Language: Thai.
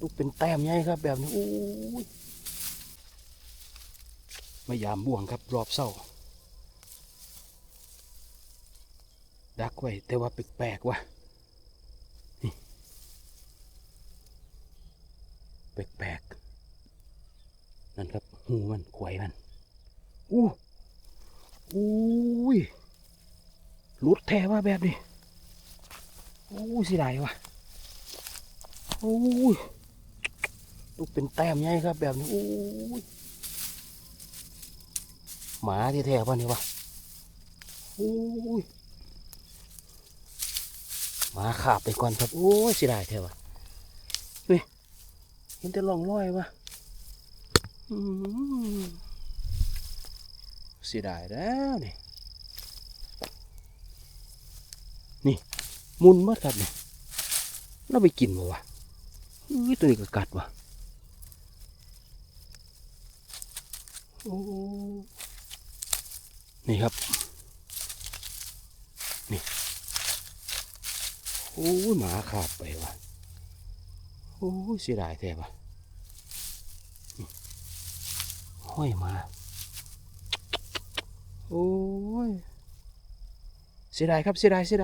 ลูกเป็นแต้มใหญ่ครับ แบบนี้โอ้ยมายามบ่วงครับรอบเศร้า ดักไว้แต่ว่าแปลกๆว่ะนี่แปลกๆนั่นครับหูมันขวยมันอู้อู้ยหลุดแท้ว่าแบบนี้อู้สิได้วะอู้ ลูกเป็นแต้มใหญ่ครับ แบบนี้อู้ยหมาที่แท้ป่ะนี่วะอู้ยมาขาบไปก่อนครับโอ้ยเสิได้แท้วะนี่เห็นแต่ร่องรอยวะอืมเสียดายแล้วนี่นี่ มุนหมดครับเนี่ยเราไปกินบ่วะอุ้ยตัวนี้ก็กัดวะโอ้ นี่ครับ นี่โอ้ยหมาขาบไปว่ะโอ้ยเสียดายแท้วะห้อยมา โอ้ยเสียดายครับเสียดายเสียดาย